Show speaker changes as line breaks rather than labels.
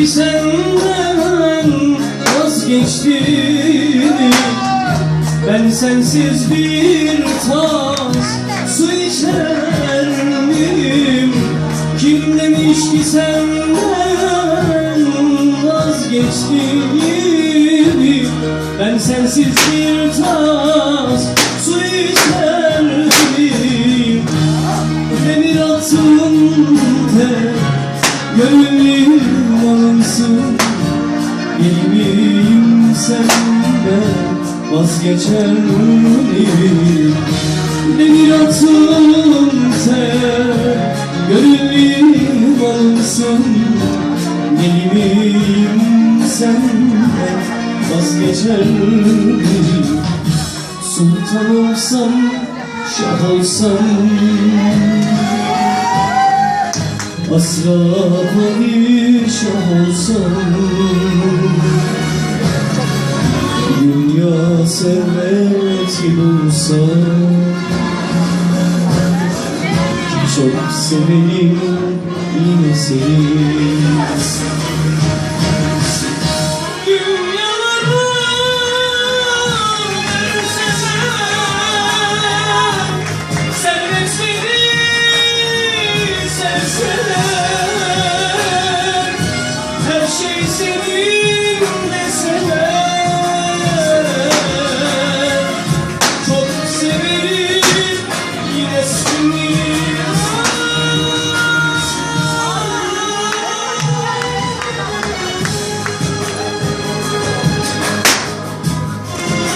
ki senden vazgeçtim. Ben sensiz bir tas su içer miyim? Kim demiş ki senden vazgeçtim? Ben sensiz bir tas Vazgeçer miyim? Demir atın tek Gönlüm alınsın Bilmeyim senden Vazgeçer miyim? Sultan olsam Şah olsam. Asla padişah olsam Serveti bulsam Çok severim yine seni